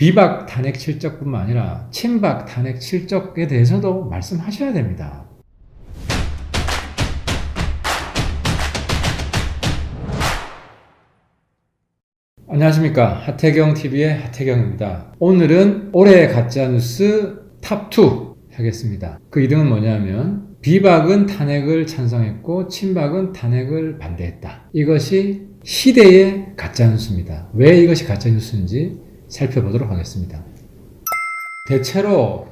비박 탄핵 실적뿐만 아니라 친박 탄핵 실적에 대해서도 말씀하셔야 됩니다. 안녕하십니까. 하태경 TV의 하태경입니다. 오늘은 올해 가짜뉴스 탑2 하겠습니다. 그 2등은 뭐냐면, 비박은 탄핵을 찬성했고, 친박은 탄핵을 반대했다. 이것이 시대의 가짜뉴스입니다. 왜 이것이 가짜뉴스인지 살펴보도록 하겠습니다. 대체로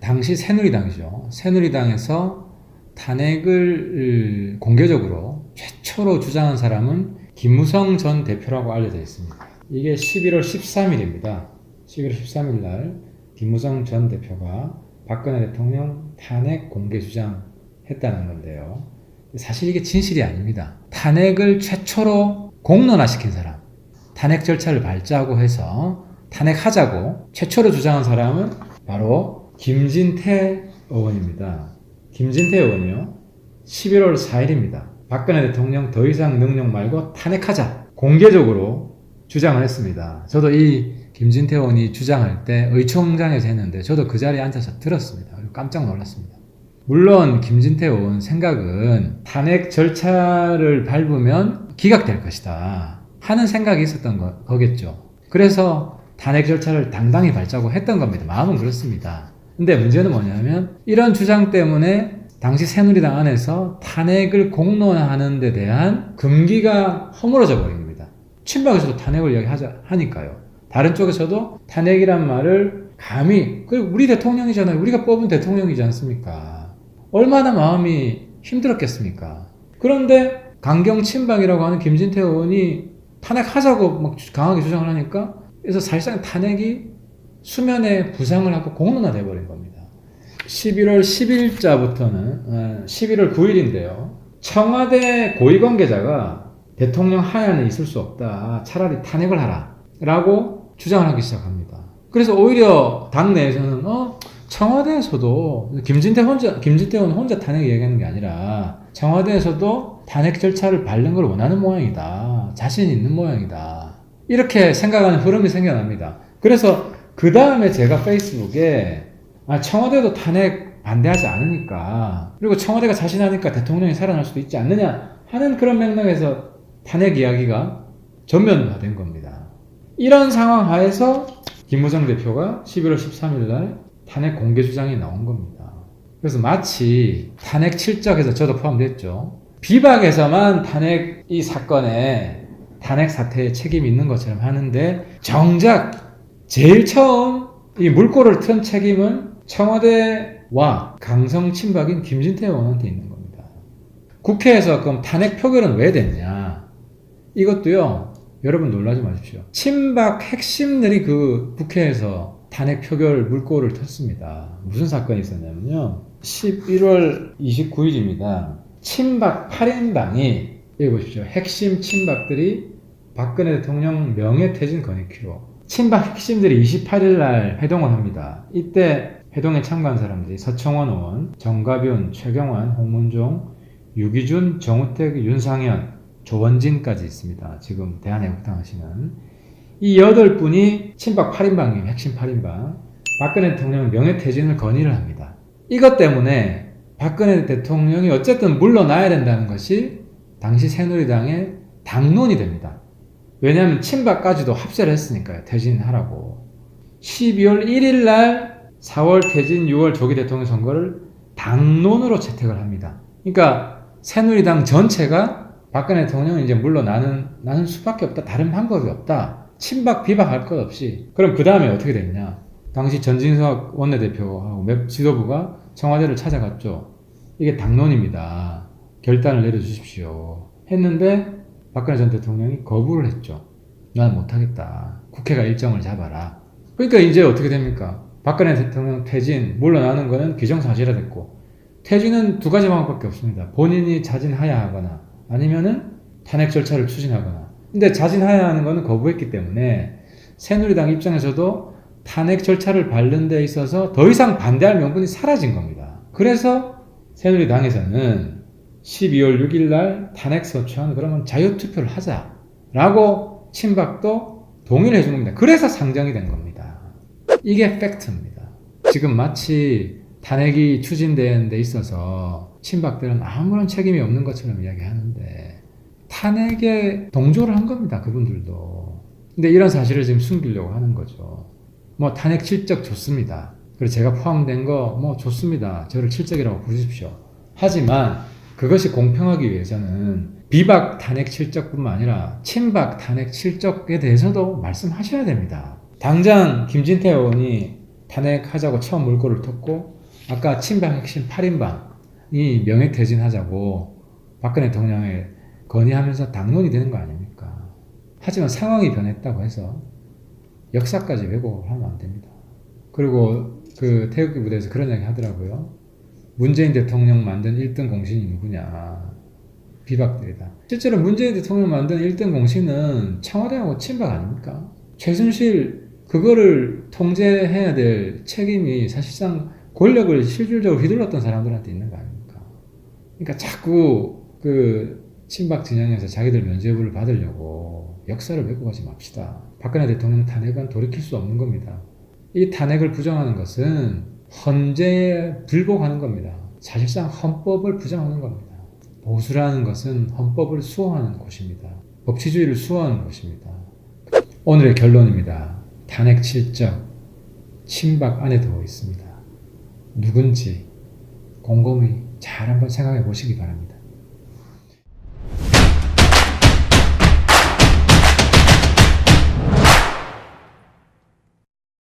당시 새누리당이죠. 새누리당에서 탄핵을 공개적으로 최초로 주장한 사람은 김무성 전 대표라고 알려져 있습니다. 이게 11월 13일입니다. 11월 13일 날 김무성 전 대표가 박근혜 대통령 탄핵 공개 주장했다는 건데요. 사실 이게 진실이 아닙니다. 탄핵을 최초로 공론화시킨 사람, 탄핵 절차를 밟자고 해서 탄핵하자고 최초로 주장한 사람은 바로 김진태 의원입니다. 김진태 의원이요. 11월 4일입니다. 박근혜 대통령 더 이상 능력 말고 탄핵하자. 공개적으로 주장을 했습니다. 저도 이 김진태 의원이 주장할 때 의총장에서 했는데 저도 그 자리에 앉아서 들었습니다. 그리고 깜짝 놀랐습니다. 물론 김진태 의원 생각은 탄핵 절차를 밟으면 기각될 것이다 하는 생각이 있었던 거, 거겠죠. 그래서 탄핵 절차를 당당히 밟자고 했던 겁니다. 마음은 그렇습니다. 근데 문제는 뭐냐면 이런 주장 때문에 당시 새누리당 안에서 탄핵을 공론화하는 데 대한 금기가 허물어져 버립니다. 친박에서도 탄핵을 이야기하자 하니까요. 다른 쪽에서도 탄핵이란 말을 감히 그 우리 대통령이잖아요. 우리가 뽑은 대통령이지 않습니까? 얼마나 마음이 힘들었겠습니까? 그런데 강경 친박이라고 하는 김진태 의원이 탄핵하자고 막 강하게 주장을 하니까 그래서 사실상 탄핵이 수면에 부상을 하고 공론화돼 버린 겁니다. 11월 10일자부터는 11월 9일인데요. 청와대 고위 관계자가 대통령 하야는 있을 수 없다. 차라리 탄핵을 하라. 라고 주장을 하기 시작합니다. 그래서 오히려 당 내에서는 어 청와대에서도 김진태 혼자 김진태 의원 혼자 탄핵 얘기하는 게 아니라 청와대에서도 탄핵 절차를 밟는 걸 원하는 모양이다. 자신 있는 모양이다. 이렇게 생각하는 흐름이 생겨납니다. 그래서 그 다음에 제가 페이스북에 아, 청와대도 탄핵 반대하지 않으니까 그리고 청와대가 자신하니까 대통령이 살아날 수도 있지 않느냐 하는 그런 맥락에서 탄핵 이야기가 전면화된 겁니다. 이런 상황 하에서 김무성 대표가 11월 13일 날 탄핵 공개 주장이 나온 겁니다. 그래서 마치 탄핵 실적에서 저도 포함됐죠. 비박에서만 탄핵 이 사건에 탄핵 사태에 책임이 있는 것처럼 하는데 정작 제일 처음 이 물꼬를 튼 책임은 청와대와 강성 친박인 김진태 의원한테 있는 겁니다. 국회에서 그럼 탄핵 표결은 왜 됐냐? 이것도요, 여러분 놀라지 마십시오. 친박 핵심들이 그 국회에서 탄핵 표결 물꼬를 텄습니다. 무슨 사건이 있었냐면요. 11월 29일입니다. 친박 8인당이, 여기 보십시오. 핵심 친박들이 박근혜 대통령 명예퇴진 건의키로 친박 핵심들이 28일 날 회동을 합니다. 이때 회동에 참가한 사람들이 서청원 의원, 정가윤, 최경환, 홍문종, 유기준, 정우택, 윤상현, 조원진까지 있습니다. 지금 대한애국당 하시는 이 여덟 분이 친박 8인방이에요. 핵심 8인방. 박근혜 대통령 명예퇴진을 건의를 합니다. 이것 때문에 박근혜 대통령이 어쨌든 물러나야 된다는 것이 당시 새누리당의 당론이 됩니다. 왜냐하면 친박까지도 합세를 했으니까요. 퇴진하라고. 12월 1일 날 4월 퇴진, 6월 조기 대통령 선거를 당론으로 채택을 합니다. 그러니까 새누리당 전체가 박근혜 대통령은 이제 물러나는 나는 수밖에 없다. 다른 방법이 없다. 친박 비박할 것 없이. 그럼 그 다음에 어떻게 됐냐? 당시 전진석 원내대표하고 맵 지도부가 청와대를 찾아갔죠. 이게 당론입니다. 결단을 내려주십시오. 했는데 박근혜 전 대통령이 거부를 했죠. 난 못하겠다. 국회가 일정을 잡아라. 그러니까 이제 어떻게 됩니까? 박근혜 대통령 퇴진, 물러나는 거는 기정사실화 됐고, 퇴진은 두 가지 방법밖에 없습니다. 본인이 자진하야 하거나, 아니면은 탄핵 절차를 추진하거나. 근데 자진하야 하는 거는 거부했기 때문에, 새누리당 입장에서도 탄핵 절차를 밟는 데 있어서 더 이상 반대할 명분이 사라진 겁니다. 그래서 새누리당에서는 12월 6일 날 탄핵 소추안 그러면 자유 투표를 하자라고 친박도 동의를 해준 겁니다. 그래서 상정이 된 겁니다. 이게 팩트입니다. 지금 마치 탄핵이 추진되는 데 있어서 친박들은 아무런 책임이 없는 것처럼 이야기하는데 탄핵에 동조를 한 겁니다. 그분들도. 근데 이런 사실을 지금 숨기려고 하는 거죠. 뭐 탄핵 실적 좋습니다. 그리고 제가 포함된 거 뭐 좋습니다. 저를 실적이라고 부르십시오. 하지만 그것이 공평하기 위해서는 비박 탄핵 실적뿐만 아니라 친박 탄핵 실적에 대해서도 말씀하셔야 됩니다. 당장 김진태 의원이 탄핵하자고 처음 물꼬를 텄고 아까 친박 핵심 8인방이 명예퇴진하자고 박근혜 대통령에 건의하면서 당론이 되는 거 아닙니까? 하지만 상황이 변했다고 해서 역사까지 왜곡을 하면 안 됩니다. 그리고 그 태극기 부대에서 그런 얘기 하더라고요. 문재인 대통령 만든 1등 공신이 누구냐. 비박들이다. 실제로 문재인 대통령 만든 1등 공신은 청와대하고 친박 아닙니까? 최순실 그거를 통제해야 될 책임이 사실상 권력을 실질적으로 휘둘렀던 사람들한테 있는 거 아닙니까? 그러니까 자꾸 그 친박 진영에서 자기들 면죄부를 받으려고 역사를 왜곡하지 맙시다. 박근혜 대통령 탄핵은 돌이킬 수 없는 겁니다. 이 탄핵을 부정하는 것은 헌재에 불복하는 겁니다. 사실상 헌법을 부정하는 겁니다. 보수라는 것은 헌법을 수호하는 곳입니다. 법치주의를 수호하는 곳입니다. 오늘의 결론입니다. 탄핵 실적 친박 안에 들어 있습니다. 누군지 곰곰이 잘 한번 생각해 보시기 바랍니다.